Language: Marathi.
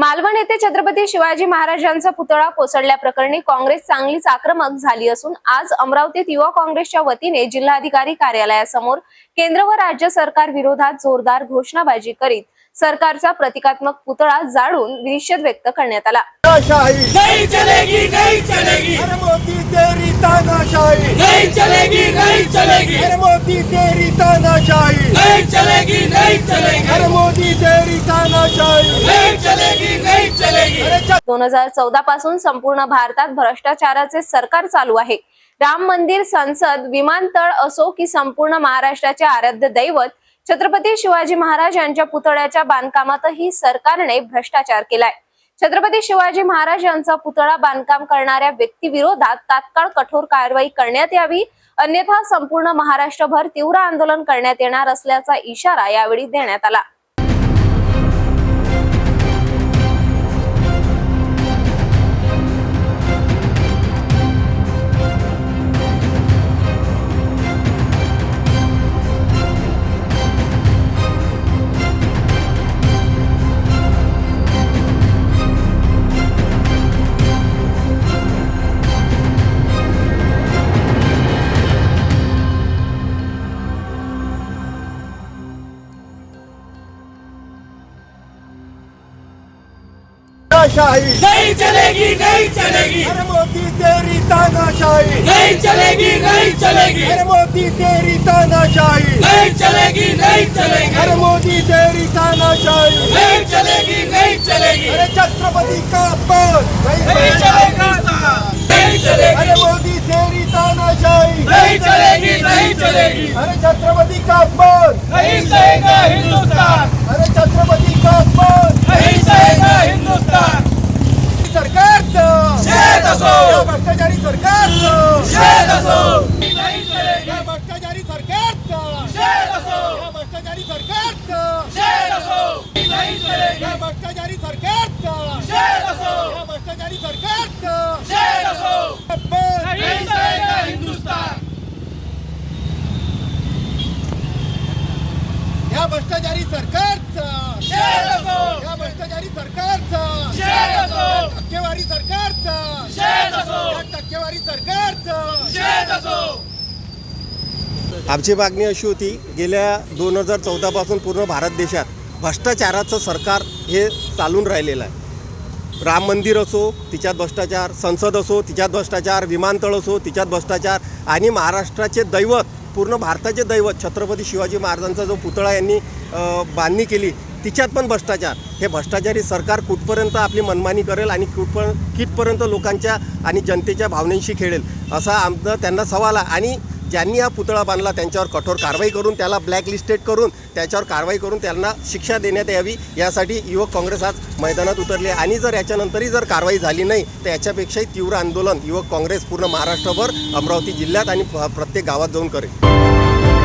मालवण येथे छत्रपती शिवाजी महाराजांचा पुतळा कोसळल्याप्रकरणी काँग्रेस चांगलीच आक्रमक झाली असून आज अमरावतीत युवा काँग्रेसच्या वतीने जिल्हाधिकारी कार्यालयासमोर केंद्र व राज्य सरकार विरोधात जोरदार घोषणाबाजी करीत सरकारचा प्रतिकात्मक पुतळा जाळून निषेध व्यक्त करण्यात आला. तानाशाही. नहीं चलेगी नहीं चलेगी। अरे मोदी तेरी तानाशाही. नहीं चलेगी नहीं चलेगी। अरे मोदी तेरी तानाशाही. नहीं चलेगी नहीं चलेगी। अरे मोदी दोन हजार चौदा पासून संपूर्ण भारतात भ्रष्टाचाराचे सरकार चालू आहे. राम मंदिर संसद विमानतळ असो की संपूर्ण महाराष्ट्राचे आराध्य दैवत छत्रपती शिवाजी महाराज यांच्या पुतळ्याच्या बांधकामातही सरकारने भ्रष्टाचार केलाय. छत्रपती शिवाजी महाराज यांचा पुतळा बांधकाम करणाऱ्या व्यक्तीविरोधात तात्काळ कठोर कारवाई करण्यात यावी अन्यथा संपूर्ण महाराष्ट्रभर तीव्र आंदोलन करण्यात येणार असल्याचा इशारा यावेळी देण्यात आला. तानाशाही। नहीं चलेगी नहीं चलेगी। अरे मोदी तेरी तानाशाही। नहीं चलेगी नहीं चलेगी। अरे मोदी तेरी तानाशाही। नहीं चलेगी नहीं चलेगी। अरे मोदी तेरी तानाशाही। नहीं चलेगी नहीं चलेगी। अरे छत्रपति का अपमान। नहीं चलेगी। नहीं चलेगी। अरे मोदी तेरी तानाशाही। नहीं चलेगी नहीं चलेगी। अरे छत्रपति का अपमान। नहीं असो. या भ्रष्टाचारी सरकारचं शेत असो नहीं चलेगी या भ्ष्टाचारी सरकारचं शेत असो या भ्ष्टाचारी सरकारचं शेत असो नहीं चलेगी या भ्ष्टाचारी सरकारचं शेत असो या भ्ष्टाचारी सरकारचं शेत असो अपमान. नहीं सहेगा हिंदुस्तान या भ्ष्टाचारी सरकारचं शेत असो या भ्ष्टाचारी सरकारचं शेत असो टक्केवारी सरकारचं शेत असो या टक्केवारी सरकारचं शेत असो आमची मागणी अशी होती गेल्या दोन हजार चौदापासून पूर्ण भारत देशात भ्रष्टाचाराचं सरकार हे चालून राहिलेलं आहे. राम मंदिर असो तिच्यात भ्रष्टाचार संसद असो तिच्यात भ्रष्टाचार विमानतळ असो तिच्यात भ्रष्टाचार आणि महाराष्ट्राचे दैवत पूर्ण भारताचे दैवत छत्रपती शिवाजी महाराजांचा जो पुतळा यांनी बांधणी केली तिच्यात पण भ्रष्टाचार. हे भ्रष्टाचारी सरकार कुठपर्यंत आपली मनमानी करेल आणि कुठपर कितपर्यंत लोकांच्या आणि जनतेच्या भावनेशी खेळेल असा आमचा त्यांना सवाल आहे. आणि ज्यांनी हा पुतळा बांधला त्यांच्यावर कठोर कारवाई करून त्याला ब्लॅक लिस्टेड करून त्याच्यावर कारवाई करून त्यांना शिक्षा देण्यात यावी यासाठी युवक काँग्रेस आज मैदानात उतरले. आणि जर याच्यानंतरही जर कारवाई झाली नाही तर याच्यापेक्षाही तीव्र आंदोलन युवक काँग्रेस पूर्ण महाराष्ट्रभर अमरावती जिल्ह्यात आणि प्रत्येक गावात जाऊन करेल.